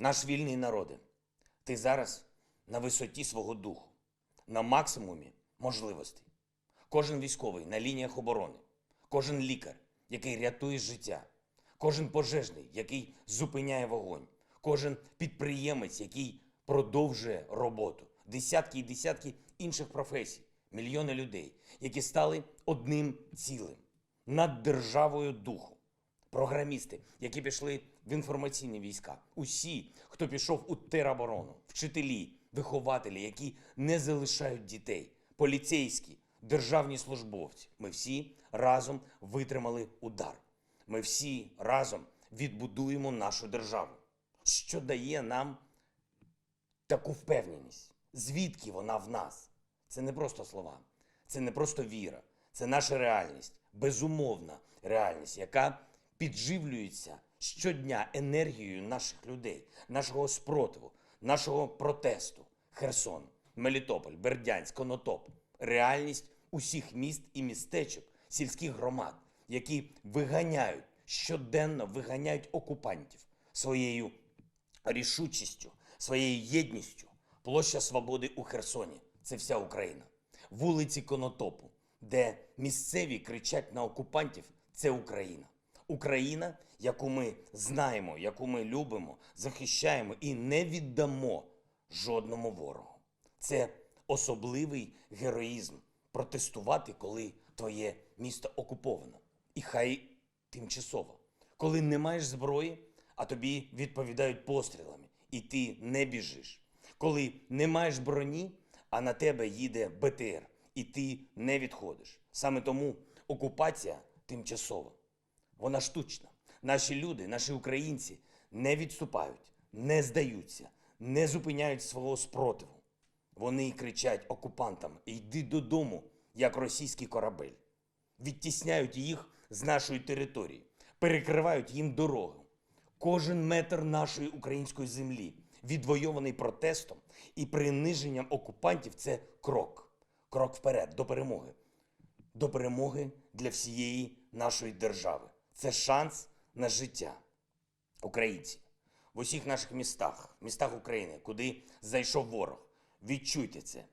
Наш вільний народи, ти зараз на висоті свого духу, на максимумі можливостей. Кожен військовий на лініях оборони, кожен лікар, який рятує життя, кожен пожежний, який зупиняє вогонь, кожен підприємець, який продовжує роботу, десятки і десятки інших професій, мільйони людей, які стали одним цілим над державою духу програмісти, які пішли в інформаційні війська, усі, хто пішов у тероборону, вчителі, вихователі, які не залишають дітей, поліцейські, державні службовці. Ми всі разом витримали удар. Ми всі разом відбудуємо нашу державу, що дає нам таку впевненість. Звідки вона в нас? Це не просто слова, це не просто віра, це наша реальність, безумовна реальність, яка підживлюється щодня енергією наших людей, нашого спротиву, нашого протесту. Херсон, Мелітополь, Бердянськ, Конотоп. Реальність усіх міст і містечок, сільських громад, які виганяють щоденно виганяють окупантів своєю рішучістю, своєю єдністю. Площа Свободи у Херсоні це вся Україна. Вулиці Конотопу, де місцеві кричать на окупантів, це Україна. Україна, яку ми знаємо, яку ми любимо, захищаємо і не віддамо жодному ворогу. Це особливий героїзм протестувати, коли твоє місто окуповано. І хай тимчасово. Коли не маєш зброї, а тобі відповідають пострілами, і ти не біжиш. Коли не маєш броні, а на тебе їде БТР, і ти не відходиш. Саме тому окупація тимчасова. Вона штучна. Наші люди, наші українці не відступають, не здаються, не зупиняють свого спротиву. Вони кричать окупантам: йди додому, як російський корабель. Відтісняють їх з нашої території, перекривають їм дорогу. Кожен метр нашої української землі, відвойований протестом і приниженням окупантів, це крок. Крок вперед до перемоги. До перемоги для всієї нашої держави. Це шанс на життя. Українці в усіх наших містах, містах України, куди зайшов ворог. Відчуйте це.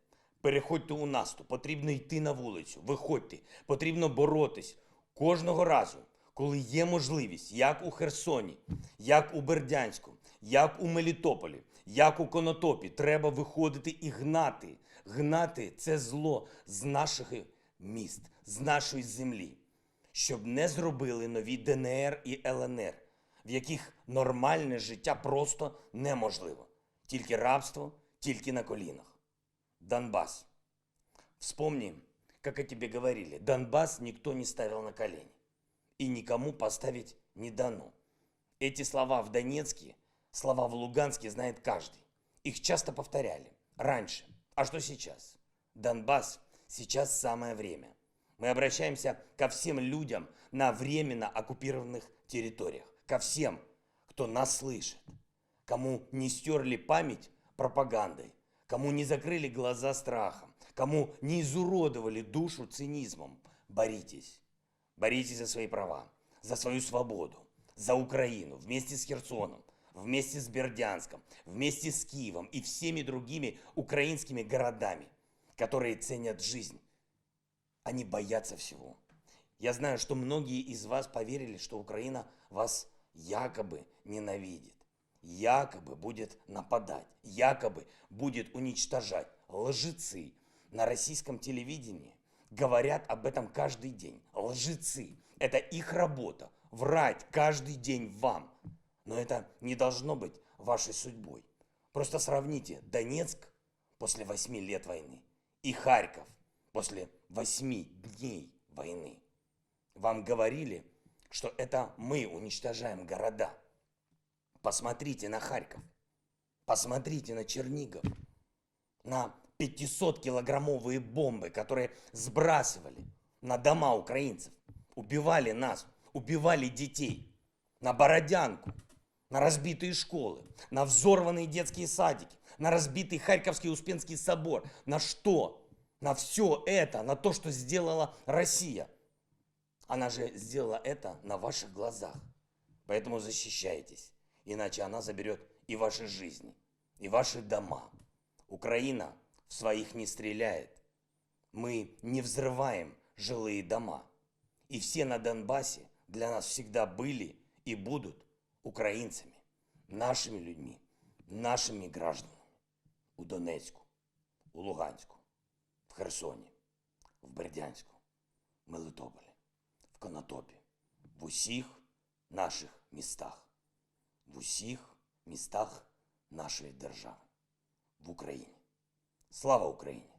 Переходьте у наступ, потрібно йти на вулицю, виходьте, потрібно боротись кожного разу, коли є можливість, як у Херсоні, як у Бердянську, як у Мелітополі, як у Конотопі, треба виходити і гнати. Гнати це зло з наших міст, з нашої землі, щоб не зробили нові ДНР і ЛНР, в яких нормальне життя просто неможливо. Тільки рабство, тільки на колінах. Донбасс. Вспомни, как о тебе говорили. Донбасс никто не ставил на колени. И никому поставить не дано. Эти слова в Донецке, слова в Луганске знает каждый. Их часто повторяли. Раньше. А что сейчас? Донбасс сейчас самое время. Мы обращаемся ко всем людям на временно оккупированных территориях. Ко всем, кто нас слышит. Кому не стерли память пропагандой. Кому не закрыли глаза страхом. Кому не изуродовали душу цинизмом. Боритесь. Боритесь за свои права. За свою свободу. За Украину. Вместе с Херсоном. Вместе с Бердянском. Вместе с Киевом. И всеми другими украинскими городами, которые ценят жизнь. Они боятся всего. Я знаю, что многие из вас поверили, что Украина вас якобы ненавидит, якобы будет нападать, якобы будет уничтожать. Лжецы на российском телевидении говорят об этом каждый день. Лжецы. Это их работа. Врать каждый день вам. Но это не должно быть вашей судьбой. Просто сравните Донецк после восьми лет войны и Харьков после восьми дней войны. Вам говорили, что это мы уничтожаем города. Посмотрите на Харьков. Посмотрите на Чернигов. На 500-килограммовые бомбы, которые сбрасывали на дома украинцев. Убивали нас, убивали детей. На Бородянку, на разбитые школы, на взорванные детские садики, на разбитый Харьковский Успенский собор. На что? На все это, на то, что сделала Россия. Она же сделала это на ваших глазах. Поэтому защищайтесь. иначе она заберет и ваши жизни, и ваши дома. Украина в своих не стреляет. Мы не взрываем жилые дома. И все на Донбассе для нас всегда были и будут украинцами, нашими людьми, нашими гражданами. У Донецьку, у Луганську, Херсоні, в Бердянську, Мелитополі, в Конотопі, в усіх наших містах, в усіх містах нашої держави, в Україні. Слава Україні!